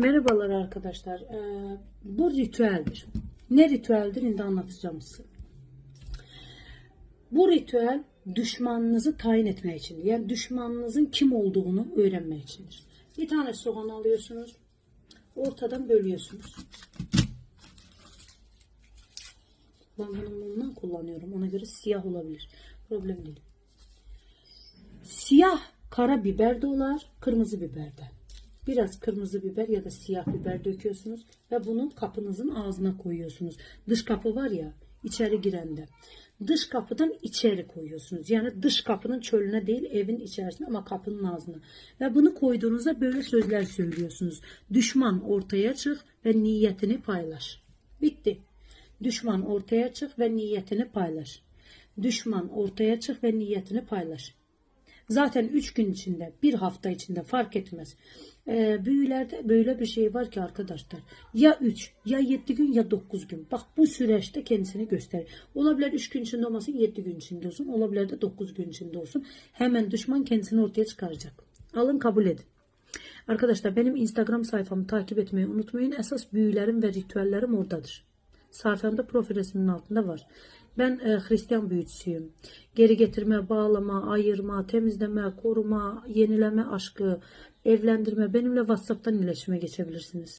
Merhabalar arkadaşlar. Ee, bu ritüeldir. Ne ritüeldir? Şimdi anlatacağım size. Bu ritüel düşmanınızı tayin etmeye için. Yani düşmanınızın kim olduğunu öğrenmek içindir. Bir tane soğan alıyorsunuz. Ortadan bölüyorsunuz. Ben bunu mumdan kullanıyorum. Ona göre siyah olabilir. Problem değil. Siyah karabiber de olar, kırmızı biber de. Biraz kırmızı biber ya da siyah biber döküyorsunuz ve bunu kapınızın ağzına koyuyorsunuz. Dış kapı var ya içeri girende. Dış kapıdan içeri koyuyorsunuz. Yani dış kapının çölüne değil evin içerisine ama kapının ağzına. Ve bunu koyduğunuzda böyle sözler söylüyorsunuz. Düşman ortaya çık ve niyetini paylaş. Bitti. Düşman ortaya çık ve niyetini paylaş. Düşman ortaya çık ve niyetini paylaş. Zaten 3 gün içinde, bir hafta içinde fark etmez. Ee, büyülerde böyle bir şey var ki arkadaşlar. Ya 3, ya 7 gün ya 9 gün. Bak bu süreçte kendisini gösterir. Olabilir 3 gün içinde olmasın, 7 gün içinde olsun. Olabilir de 9 gün içinde olsun. Hemen düşman kendisini ortaya çıkaracak. Alın kabul edin. Arkadaşlar benim Instagram sayfamı takip etmeyi unutmayın. Esas büyülerim ve ritüellerim oradadır. Sayfamda profil resminin altında var. Ben e, Hristiyan büyücüsüyüm. Geri getirme, bağlama, ayırma, temizleme, koruma, yenileme aşkı, evlendirme. Benimle WhatsApp'tan iletişime geçebilirsiniz.